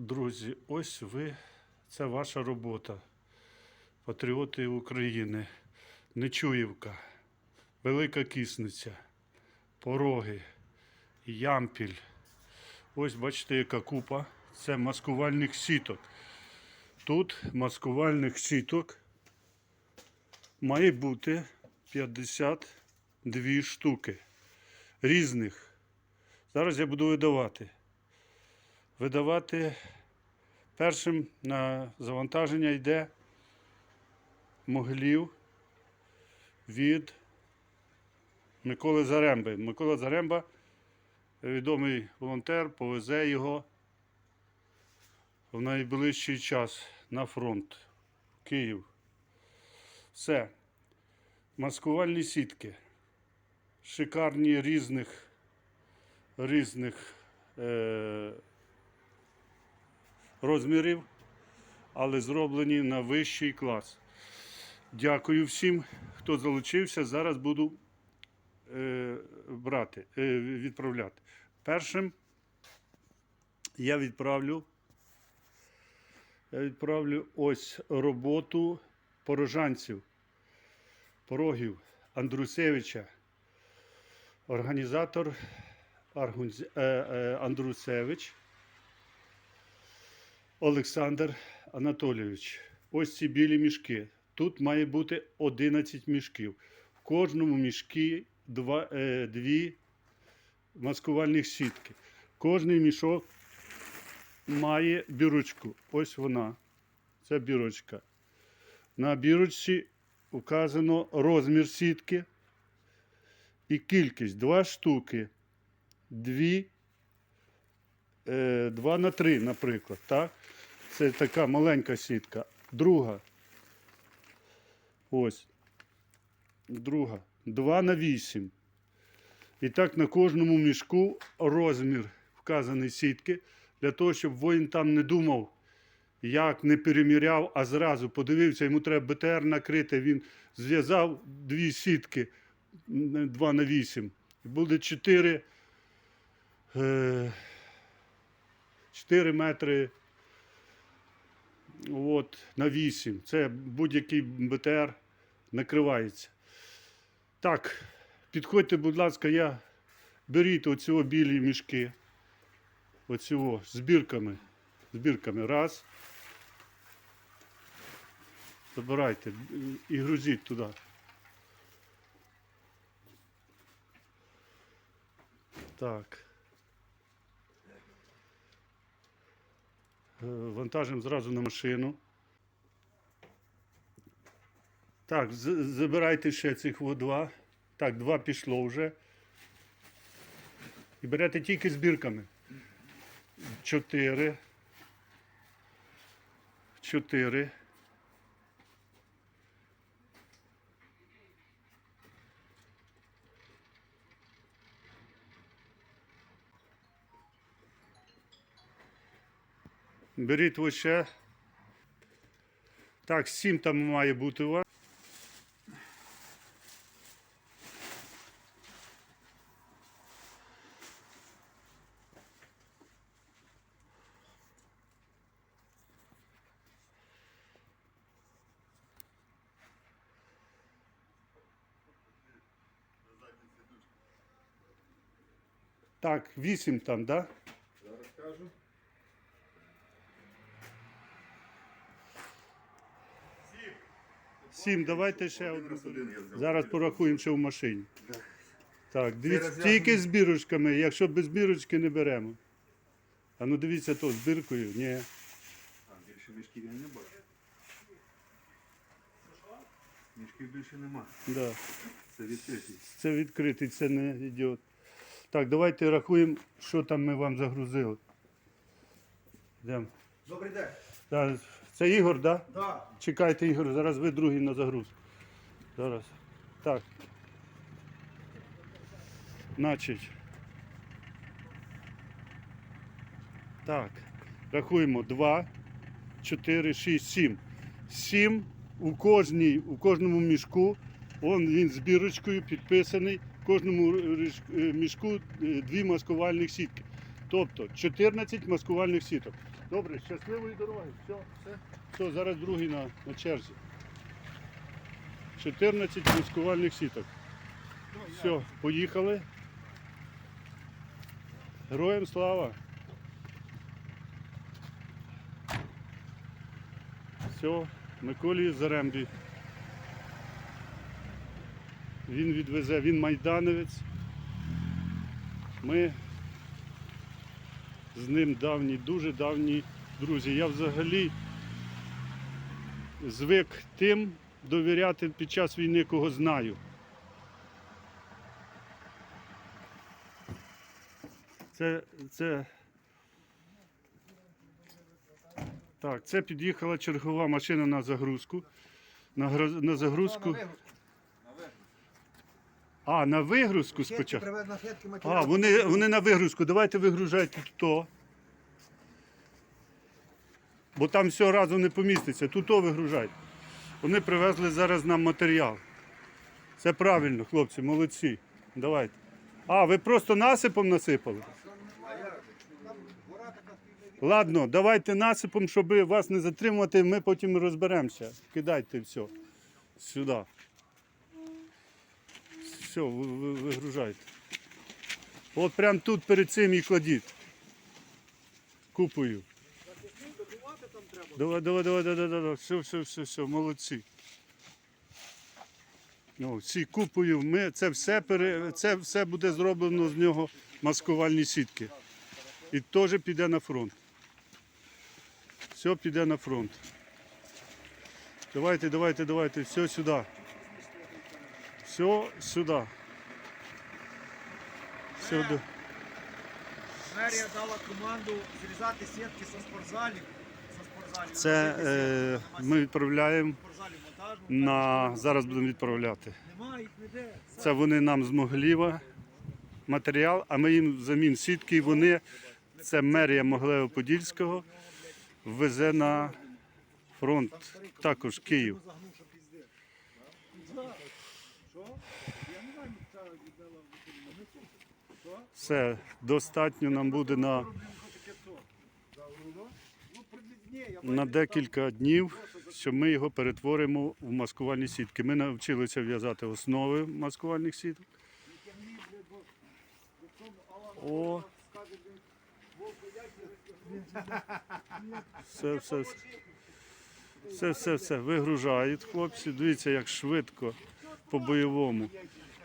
Друзі, ось ви, це ваша робота. Патріоти України, Нечуївка, Велика Кісниця, Пороги, Ямпіль. Ось бачите, яка купа. Це маскувальних сіток. Тут маскувальних сіток має бути 52 штуки різних. Зараз я буду видавати. Видавати першим на завантаження йде Могилів від Миколи Заремби. Микола Заремба, відомий волонтер, повезе його в найближчий час на фронт. Київ. Все. Маскувальні сітки. Шикарні різних, різних е, розмірів, але зроблені на вищий клас. Дякую всім, хто залучився. Зараз буду е, брати, е, відправляти. Першим я відправлю, я відправлю ось роботу порожанців, порогів Андрусевича, організатор е, е, Андрусевич. Олександр Анатолійович. Ось ці білі мішки. Тут має бути 11 мішків. В кожному мішкі два, е, дві маскувальних сітки. Кожний мішок має бірочку. Ось вона. Це бірочка. На бірочці вказано розмір сітки і кількість. Два штуки. Дві 2 на 3, наприклад. Так? Це така маленька сітка. Друга. Ось. Друга. 2 на 8. І так на кожному мішку розмір вказаний сітки. Для того, щоб воїн там не думав, як не переміряв, а зразу подивився, йому треба БТР накрити. Він зв'язав дві сітки 2 на 8. І буде 4. Е, 4 метри от, на 8. Це будь-який БТР накривається. Так, підходьте, будь ласка, я беріть оці білі мішки. Оцього з бірками. З бірками. Раз. Забирайте і грузіть туди. Так. Вантажимо зразу на машину. Так, забирайте ще цих два. Так, два пішло вже. І берете тільки збірками. Чотири. Чотири. Беріть ще. Так, сім там має бути у вас. Так, вісім там? Да? Сім, давайте ще одну. Зараз порахуємо, що в машині. Так. Дивіться, тільки з бірочками, якщо без бірочки не беремо. А ну дивіться то, з біркою. Ні. А, більше мішків я не бачу. Мішків більше нема. Да. Це відкриті. Це відкритий, це не ідіот. Так, давайте рахуємо, що там ми вам загрузили. Йдемо. Добрий день. Так, Це Ігор, так? Да? Да. Чекайте, Ігор, зараз ви другий на загруз. Зараз. Так. Значить. Так. Рахуємо. 2, 4, 6, 7. 7 у кожній, у кожному мішку. Он він з бірочкою підписаний. В кожному е, мішку е, дві маскувальних сітки. Тобто 14 маскувальних сіток. Добре, щасливої дороги. Все, все. Все, зараз другий на, на черзі. 14 маскувальних сіток. Все, поїхали. Героям слава. Все, Миколі Зарембі. Він відвезе, він майдановець. Ми з ним давні, дуже давні друзі. Я взагалі звик тим довіряти під час війни, кого знаю. Це, це... Так, це під'їхала чергова машина на загрузку. На, на загрузку. А, на вигрузку спочатку. А, вони, вони на вигрузку. Давайте вигружайте то. Бо там все разом не поміститься. Тут то вигружайте. Вони привезли зараз нам матеріал. Це правильно, хлопці, молодці. Давайте. А, ви просто насипом насипали? Ладно, давайте насипом, щоб вас не затримувати, ми потім розберемося. Кидайте все. Сюди. Все, ви- ви- вигружайте. От прямо тут перед цим і кладіть. Купою. Давай, давай, давай, давай, давай. Все, все, все, все, молодці. Ну, всі купою, ми, це, все пере, це все буде зроблено з нього маскувальні сітки. І теж піде на фронт. Все піде на фронт. Давайте, давайте, давайте, все сюди. Все сюди. Сюди. Мерія дала команду зрізати сітки со спортзалів. Це е, ми відправляємо на. Зараз будемо відправляти. Це вони нам змогли матеріал, а ми їм взамін сітки. І вони, це мерія Моглево-Подільського, везе на фронт, також Київ. Загнув, що пізде. Що? Я не знаю, це віддала Що? Все достатньо нам буде на, на декілька днів, що ми його перетворимо в маскувальні сітки. Ми навчилися в'язати основи маскувальних сіток. О. Все, все, все. Все, все, все. Вигружають хлопці. Дивіться, як швидко по-бойовому.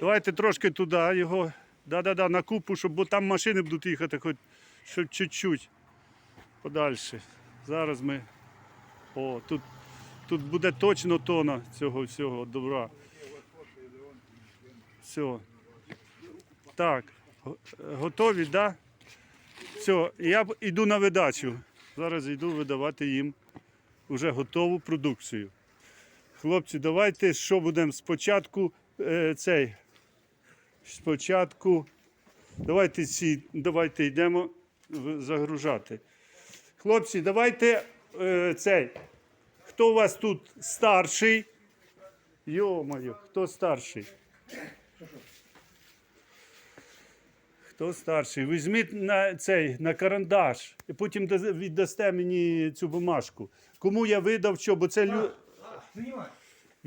Давайте трошки туди його. Да-да-да, на купу, щоб бо там машини будуть їхати, хоч щоб чуть-чуть подальше. Зараз ми. О, тут, тут буде точно тона цього всього добра. Все. Так, готові, так? Да? Все, я йду на видачу. Зараз йду видавати їм вже готову продукцію. Хлопці, давайте що будемо спочатку е, цей. Спочатку. Давайте ці, давайте йдемо загружати. Хлопці, давайте е, цей. Хто у вас тут старший? Йо-моє, хто старший? Хто старший? Візьміть на цей на карандаш і потім віддасте мені цю бумажку. Кому я видав що, бо це лю...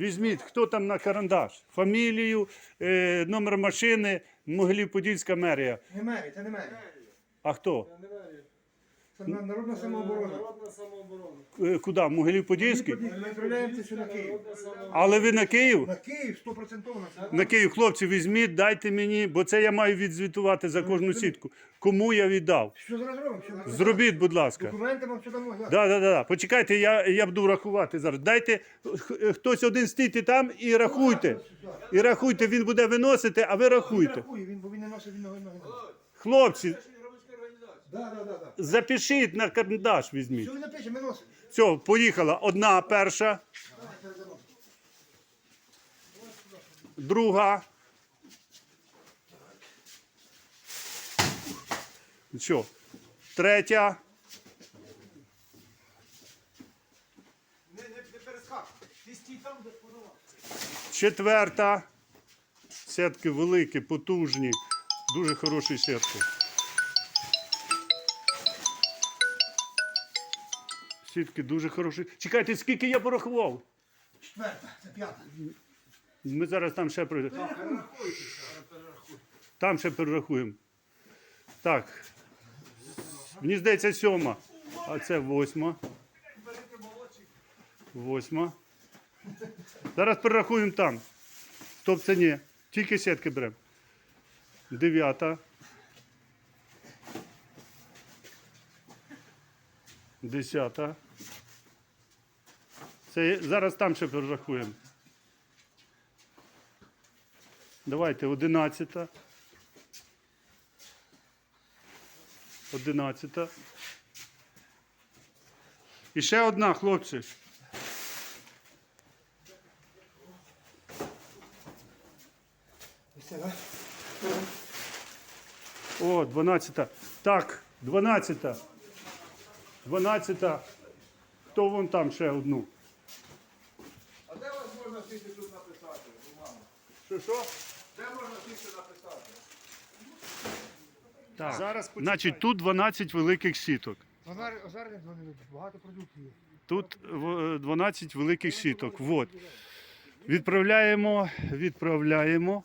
Візьміть, хто там на карандаш? Фамілію, е, номер машини, Могилів-Подільська мерія. Не мерія, це не мерія. А хто? Це на- народна самооборона. Е, Куди? Могилів-Подільський? Ми відправляємося сюди на Київ. Але ви на Київ? На Київ 100% на Київ, хлопці, візьміть, дайте мені, бо це я маю відзвітувати за кожну сітку. Кому я віддав? Що зараз робимо? Що зараз? Зробіть, будь ласка. Документи вам що дамо? Да, да, да. Почекайте, я, я буду рахувати зараз. Дайте х- хтось один стійте там і рахуйте. І рахуйте, він буде виносити, а ви рахуйте. Рахує, він, бо він не носить він ноги ноги. Хлопці, Да, да, да, да. запишіть на карандаш візьміть. Що ми носимо. Все, поїхала. Одна перша. Друга. Що? Третя. Не, не, не перескакуй. Ти стій там, де подавав. Четверта. Сітки великі, потужні. Дуже хороші сітки. Сітки дуже хороші. Чекайте, скільки я порахував? Четверта, це п'ята. Ми зараз там ще пройдемо. Там ще перерахуємо. Так. Мені здається, сьома. А це восьма. Восьма. Зараз перерахуємо там. Стоп, це ні. Тільки сітки беремо. Дев'ята. Десята. Це зараз там ще перерахуємо. Давайте, одинадцята. Одинадцята. І ще одна, хлопці. О, дванадцята. Так, дванадцята. Дванадцята. Хто вон там ще одну? А де вас можна тільки тут написати? Що що? Де можна тільки написати? Так. Зараз Значить, тут 12 великих сіток. Озар, вони багато продуктів є. Тут в- 12 великих сіток. Вот. Відправляємо, відправляємо.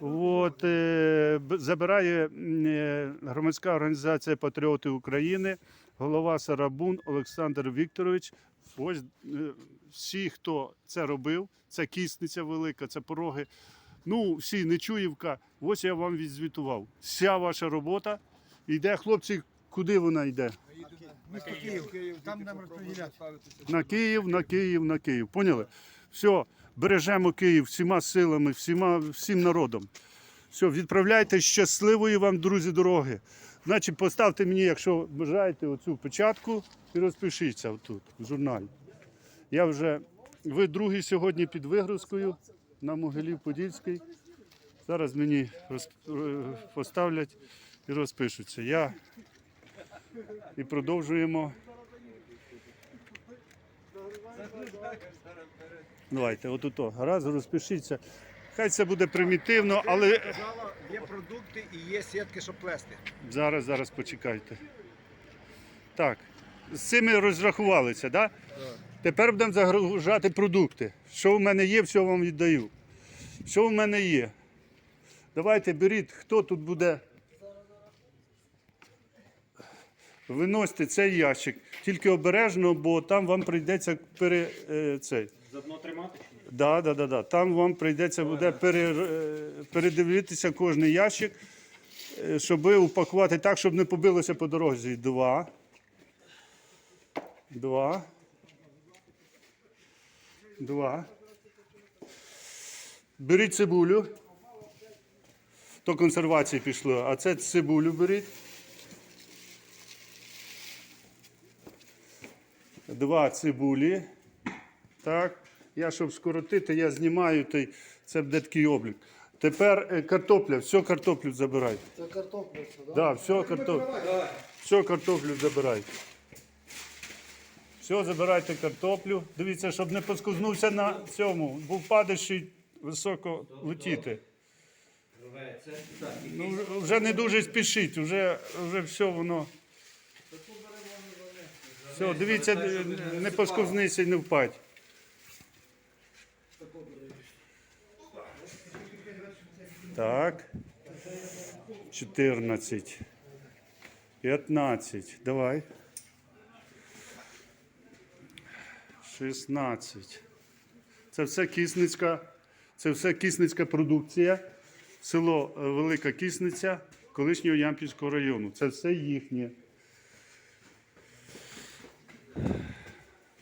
От, е, забирає е, громадська організація Патріоти України, голова Сарабун Олександр Вікторович. Ось е, всі, хто це робив, це кісниця велика, це пороги. Ну, всі Нечуївка. Ось я вам відзвітував. Вся ваша робота. Йде, хлопці, куди вона йде? Місто Київ, там нам. На Київ, на Київ, на Київ. Поняли? Все, бережемо Київ всіма силами, всіма, всім народом. Все, відправляйте щасливої вам, друзі, дороги. Значить, поставте мені, якщо бажаєте, оцю печатку і розпишіться отут, в журналі. Я вже, ви другий сьогодні під вигрузкою на Могилів Подільський. Зараз мені роз- е, поставлять і розпишуться. Я і продовжуємо. Давайте, отут. Раз, розпишіться. Хай це буде примітивно, але Казала, є продукти і є сітки, щоб плести. зараз, зараз почекайте. Так, з цими розрахувалися, так? Да? Тепер будемо загружати продукти. Що в мене є, все вам віддаю. Що в мене є? Давайте беріть, хто тут буде. Виносьте цей ящик. Тільки обережно, бо там вам прийдеться пере, е, цей. Заодно тримати? ні? Да, да, да, да. Там вам прийдеться буде пере, е, передивитися кожний ящик, е, щоб упакувати так, щоб не побилося по дорозі. Два. Два. Два. Беріть цибулю. То консервації пішло, а це цибулю беріть. Два цибулі. Так. Я, щоб скоротити, я знімаю той, це буде такий облік. Тепер е, картопля, все картоплю забирайте. Це картопля, це, да? Да, все картоплю. Все картоплю забирайте. Все, забирайте картоплю. Дивіться, щоб не поскузнувся на цьому, бо впадеш високо летіти. Ну, вже не дуже спішіть, вже, вже все воно. Все, дивіться, не поскузнися і не впадь. Так. 14. 15. Давай. 16. Це все кисницька, це все кисницька продукція. Село е, Велика Кисниця колишнього Ямпільського району. Це все їхнє.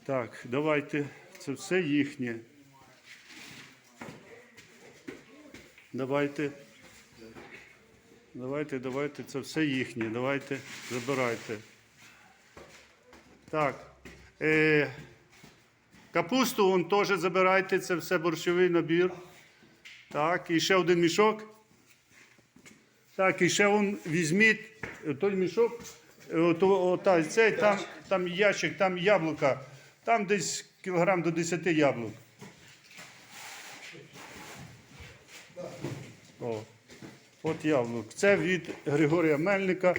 Так, давайте. Це все їхнє. Давайте. Давайте, давайте, це все їхнє. Давайте, забирайте. Так. Е, капусту вон теж забирайте, це все борщовий набір. Так, і ще один мішок. Так, і ще вон візьміть е, той мішок. е, ото- ота- цей, там, там ящик, там яблука. Там десь кілограм до 10 яблук. О, от яблук. Це від Григорія Мельника.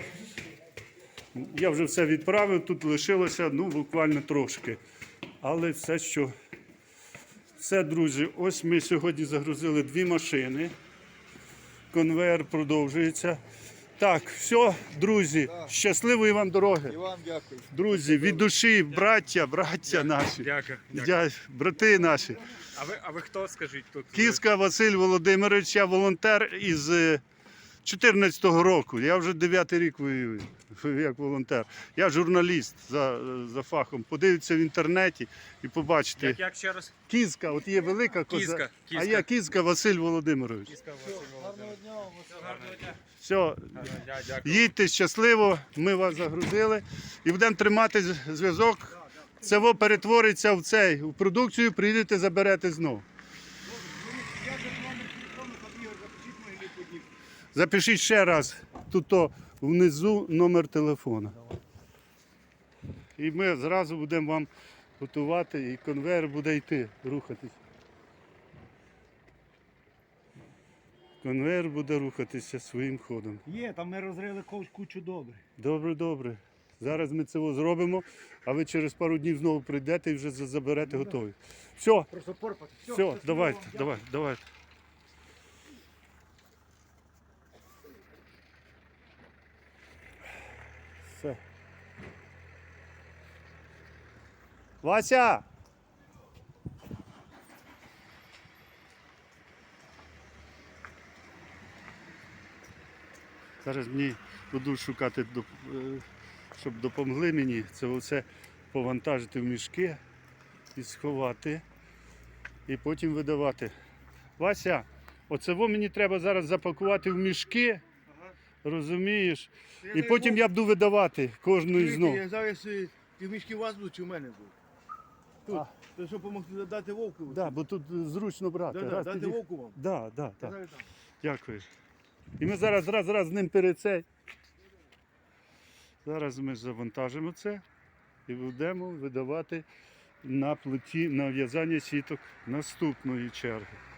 Я вже все відправив, тут лишилося ну, буквально трошки. Але все, що. Все, друзі, ось ми сьогодні загрузили дві машини. Конвейер продовжується. Так, все, друзі, щасливої вам дороги. І вам дякую. Друзі, від душі, браття, браття наші, Дякую. дякую. брати наші. А ви, а ви хто скажіть тут? Кіска Василь Володимирович, я волонтер із 2014 року. Я вже 9 рік воюю як волонтер. Я журналіст за, за фахом. Подивіться в інтернеті і побачите. Як, як ще раз? Кізка, от є велика коза. Кізка, А я Кізка Василь Володимирович. Кіска Василь Володимирович. Гарного дня. Гарного дня, Дякую. їдьте щасливо, ми вас загрузили і будемо тримати зв'язок. Це во перетвориться в цей, в продукцію, прийдете, заберете знову. Запишіть ще раз тут то внизу номер телефона. І ми зразу будемо вам готувати, і конвейер буде йти, рухатись. Конвейер буде рухатися своїм ходом. Є, там ми розрили кучу добре. Добре, добре. Зараз ми це зробимо, а ви через пару днів знову прийдете і вже за- заберете готові. Все, Просто порпати. все, давайте, давайте, давайте. Все. Вася! Зараз мені буду шукати, е, щоб допомогли мені це все повантажити в мішки і сховати, і потім видавати. Вася, оце во мені треба зараз запакувати в мішки, розумієш? І потім я буду видавати кожну із знов. Я зараз е, ті мішки у вас будуть чи в мене будуть? Тут. То що допомогти дати вовку? Да, бо тут зручно брати. Да, да, дати вовку вам. Зараз дам. Дякую. І ми зараз раз, раз з ним перед цей. Зараз ми завантажимо це і будемо видавати на плиті на в'язання сіток наступної черги.